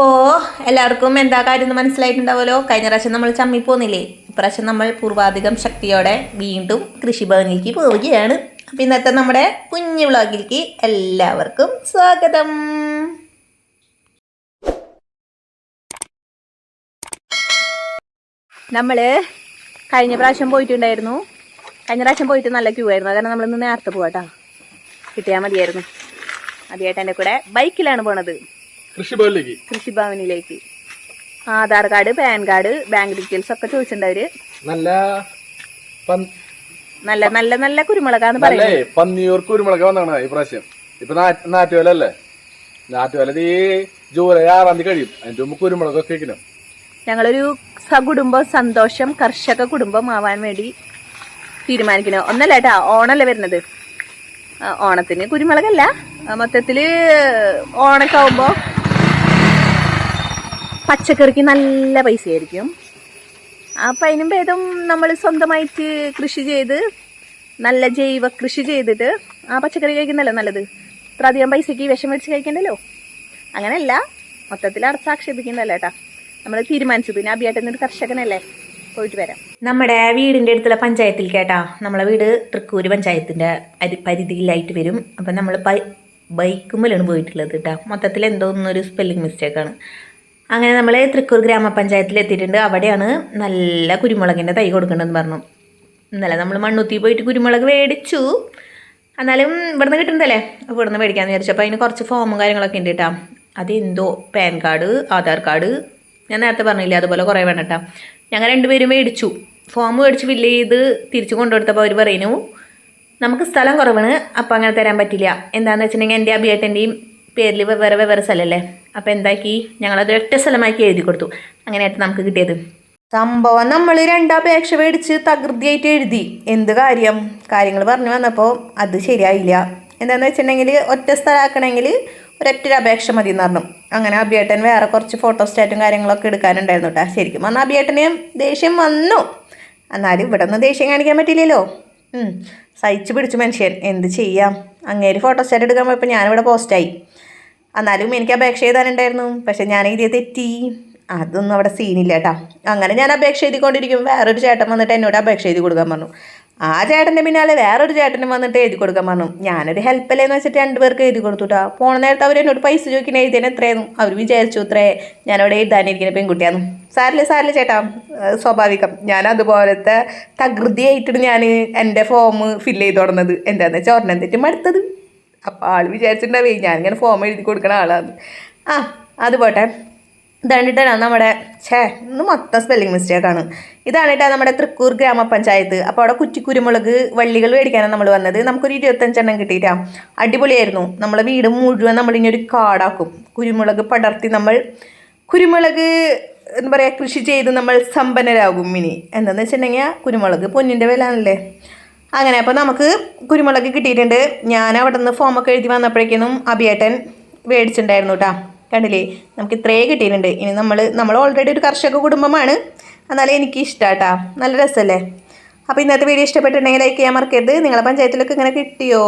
അപ്പോൾ എല്ലാവർക്കും എന്താ കാര്യം എന്ന് മനസ്സിലായിട്ടുണ്ടാവുമല്ലോ? കഴിഞ്ഞ പ്രാവശ്യം നമ്മൾ ചമ്മി പോന്നില്ലേ? ഇപ്രാവശ്യം നമ്മൾ പൂർവാധികം ശക്തിയോടെ വീണ്ടും കൃഷിഭവനിലേക്ക് പോവുകയാണ്. അപ്പോൾ ഇന്നത്തെ നമ്മുടെ കുഞ്ഞു വ്ളോഗിലേക്ക് എല്ലാവർക്കും സ്വാഗതം. നമ്മൾ കഴിഞ്ഞ പ്രാവശ്യം പോയിട്ടുണ്ടായിരുന്നു. കഴിഞ്ഞ പ്രാവശ്യം പോയിട്ട് നല്ല ക്യൂ ആയിരുന്നു. കാരണം നമ്മളിന്ന് നേരത്തെ പോവാട്ടാ. കിട്ടിയാൽ മതിയായിരുന്നു. ആദ്യമായിട്ട് എന്റെ കൂടെ ബൈക്കിലാണ് പോണത്. കൃഷിഭവനിലേക്ക്. കൃഷിഭവനിലേക്ക്. Aadhaar card PAN card bank details ഒക്കെ ചോദിച്ചിട്ടുണ്ടവര് നല്ല നല്ല നല്ല നല്ല കുരുമുളകാന്ന് പറയുന്നത്. പന്നിയൂർ കുരുമുളക് വന്നാണ് ഈ പ്രാവശ്യം. ഇപ്പൊ നാ- നാറ്റുവേല ഈ ജൂലൈ ആറാം തീയതി കഴിയും. അതിന്റെ മുമ്പ് കുരുമുളകൊക്കെ വെക്കണം. ഞങ്ങളൊരു സകുടുംബം സന്തോഷം കർഷക കുടുംബം ആവാൻ വേണ്ടി തീരുമാനിക്കണം ഒന്നല്ല ഏട്ടാ ഓണല്ലേ വരുന്നത്? ഓണത്തിന് കുരുമുളകല്ല. മൊത്തത്തിൽ ഓണൊക്കെ ആവുമ്പോ പച്ചക്കറിക്ക് നല്ല പൈസയായിരിക്കും. അപ്പം അതിനും ഭേദം നമ്മൾ സ്വന്തമായിട്ട് കൃഷി ചെയ്ത് നല്ല ജൈവ കൃഷി ചെയ്തിട്ട് ആ പച്ചക്കറി കഴിക്കുന്നല്ലോ നല്ലത്? ഇത്ര അധികം പൈസയ്ക്ക് വിഷം മേടിച്ച് കഴിക്കണ്ടല്ലോ? അങ്ങനെയല്ല മൊത്തത്തിൽ അടച്ചാക്ഷേപിക്കുന്നല്ല കേട്ടാ നമ്മൾ തീരുമാനിച്ചു. പിന്നെ അഭിയേട്ടൻ ഒരു കർഷകനല്ലേ? പോയിട്ട് വരാം. നമ്മുടെ വീടിന്റെ അടുത്തുള്ള പഞ്ചായത്തിൽ കേട്ടാ. നമ്മളെ വീട് തൃക്കൂര് പഞ്ചായത്തിന്റെ അരി പരിധിയിലായിട്ട് വരും. അപ്പം നമ്മൾ ബൈക്കുമ്പോഴാണ് പോയിട്ടുള്ളത് കേട്ടോ മൊത്തത്തിൽ എന്തോ ഒന്നൊരു സ്പെല്ലിംഗ് മിസ്റ്റേക്കാണ് അങ്ങനെ നമ്മൾ തൃക്കൂർ ഗ്രാമപഞ്ചായത്തിൽ എത്തിയിട്ടുണ്ട്. അവിടെയാണ് നല്ല കുരുമുളകിന്റെ തൈ കൊടുക്കേണ്ടതെന്ന് പറഞ്ഞു. ഇന്നലെ നമ്മൾ മണ്ണുത്തി പോയിട്ട് കുരുമുളക് മേടിച്ചു. എന്നാലും ഇവിടുന്ന് കിട്ടുന്നതല്ലേ? അപ്പോൾ ഇവിടുന്ന് മേടിക്കാമെന്ന് വിചാരിച്ചു. അപ്പോൾ അതിന് കുറച്ച് ഫോമും കാര്യങ്ങളൊക്കെ ഉണ്ട് കേട്ടോ. അതെന്തോ? PAN card Aadhaar card. ഞാൻ നേരത്തെ പറഞ്ഞില്ലേ അതുപോലെ കുറേ വേണം കേട്ടോ. ഞങ്ങൾ രണ്ടുപേരും മേടിച്ചു. ഫോം മേടിച്ച് ഫില്ല് ചെയ്ത് തിരിച്ചു കൊണ്ടുകൊടുത്തപ്പോൾ അവർ പറയുന്നു നമുക്ക് സ്ഥലം കുറവാണ് അപ്പോൾ അങ്ങനെ തരാൻ പറ്റില്ല. എന്താണെന്ന് വെച്ചിട്ടുണ്ടെങ്കിൽ എന്റെ അഭിയേട്ടന്റെയും പേരിൽ വെവ്വേറെ വെവ്വേറെ സ്ഥലമല്ലേ അപ്പോൾ എന്താക്കി? ഞങ്ങളത് ഒറ്റ സ്ഥലമാക്കി എഴുതി കൊടുത്തു. അങ്ങനെയായിട്ട് നമുക്ക് കിട്ടിയത്. സംഭവം നമ്മൾ രണ്ടപേക്ഷ മേടിച്ച് തകൃതിയായിട്ട് എഴുതി. എന്ത് കാര്യം? കാര്യങ്ങൾ പറഞ്ഞു വന്നപ്പോൾ അത് ശരിയായില്ല. എന്താണെന്ന് വെച്ചിട്ടുണ്ടെങ്കിൽ ഒറ്റ സ്ഥലമാക്കണമെങ്കിൽ ഒരൊറ്റ ഒരു അപേക്ഷ മതി എന്ന് പറഞ്ഞു. അങ്ങനെ അഭിയേട്ടൻ വേറെ കുറച്ച് ഫോട്ടോ സ്റ്റാറ്റും കാര്യങ്ങളൊക്കെ എടുക്കാനുണ്ടായിരുന്നു കേട്ടോ ശരിക്കും പറഞ്ഞാൽ അഭിയേട്ടനെ ദേഷ്യം വന്നു. എന്നാലും ഇവിടെ നിന്ന് ദേഷ്യം കാണിക്കാൻ പറ്റില്ലല്ലോ. സഹിച്ചു പിടിച്ചു മനുഷ്യൻ. എന്ത് ചെയ്യാം? അങ്ങേര് ഫോട്ടോസ്റ്റാറ്റ് എടുക്കാൻ പോയപ്പോൾ ഞാനിവിടെ പോസ്റ്റായി എന്നാലും എനിക്ക് അപേക്ഷ എഴുതാനുണ്ടായിരുന്നു. പക്ഷെ ഞാൻ എഴുതിയ തെറ്റി. അതൊന്നും അവിടെ സീനില്ല കേട്ടോ. അങ്ങനെ ഞാൻ അപേക്ഷ എഴുതിക്കൊണ്ടിരിക്കും വേറൊരു ചേട്ടൻ വന്നിട്ട് എന്നോട് അപേക്ഷ എഴുതി കൊടുക്കാൻ പറഞ്ഞു. ആ ചേട്ടന്റെ പിന്നാലെ വേറൊരു ചേട്ടനും വന്നിട്ട് എഴുതി കൊടുക്കാൻ പറഞ്ഞു. ഞാനൊരു ഹെൽപ്പല്ലേന്ന് വെച്ചിട്ട് രണ്ടുപേർക്ക് എഴുതി കൊടുത്തു കേട്ടോ പോണ നേരത്തെ അവർ എന്നോട് പൈസ ചോദിക്കുന്ന എഴുതിയതിന് എത്രയായിരുന്നു അവർ വിചാരിച്ചു ഇത്രേ ഞാനവിടെ എഴുതാനിരിക്കുന്ന പെൺകുട്ടിയാണ് സാറില്ല സാറില്ല ചേട്ടാ. സ്വാഭാവികം. ഞാൻ അതുപോലത്തെ തകൃതിയായിട്ടാണ് ഞാൻ എന്റെ ഫോം ഫില്ല് ചെയ്ത് തുടങ്ങുന്നത്. എന്താണെന്ന് വെച്ചാൽ ഒരെണ്ണം തെറ്റും അടുത്തത്. അപ്പോൾ ആൾ വിചാരിച്ചിട്ടുണ്ടാവേ ഞാനിങ്ങനെ ഫോം എഴുതി കൊടുക്കണ ആളാണ് ആ അത് പോട്ടെ. ഇതാണ് കേട്ടോ നമ്മുടെ ഛേ ഇന്ന് മൊത്തം സ്പെല്ലിംഗ് മിസ്റ്റേക്കാണ് ഇതാണ് കേട്ടോ നമ്മുടെ തൃക്കൂർ ഗ്രാമപഞ്ചായത്ത്. അപ്പോൾ അവിടെ കുറ്റി കുറ്റിക്കുരുമുളക് വള്ളികൾ മേടിക്കാനാണ് നമ്മൾ വന്നത്. നമുക്കൊരു ഇരുപത്തഞ്ചെണ്ണം കിട്ടിയിട്ടാ. അടിപൊളിയായിരുന്നു. നമ്മളെ വീട് മുഴുവൻ നമ്മളിനി ഒരു കാടാക്കും. കുരുമുളക് പടർത്തി നമ്മൾ കുരുമുളക് എന്താ പറയുക കൃഷി ചെയ്ത് നമ്മൾ സമ്പന്നരാകും ഇനി. എന്താണെന്ന് വെച്ചിട്ടുണ്ടെങ്കിൽ കുരുമുളക് പൊന്നിന്റെ വില ആണല്ലേ അങ്ങനെ അപ്പോൾ നമുക്ക് കുരുമുളക് കിട്ടിയിട്ടുണ്ട്. ഞാൻ അവിടെ നിന്ന് ഫോമൊക്കെ എഴുതി വന്നപ്പോഴേക്കും അഭിയേട്ടൻ മേടിച്ചിട്ടുണ്ടായിരുന്നു കേട്ടോ കണ്ടില്ലേ? നമുക്ക് ഇത്രയേ കിട്ടിയിട്ടുണ്ട്. ഇനി നമ്മൾ നമ്മൾ ഓൾറെഡി ഒരു കർഷക കുടുംബമാണ്. എന്നാലും എനിക്ക് ഇഷ്ടമാട്ടാ നല്ല രസമല്ലേ അപ്പോൾ ഇന്നത്തെ വീഡിയോ ഇഷ്ടപ്പെട്ടിട്ടുണ്ടെങ്കിൽ ലൈക്ക് ചെയ്യാൻ മറക്കരുത്. നിങ്ങളെ പഞ്ചായത്തിലൊക്കെ ഇങ്ങനെ കിട്ടിയോ?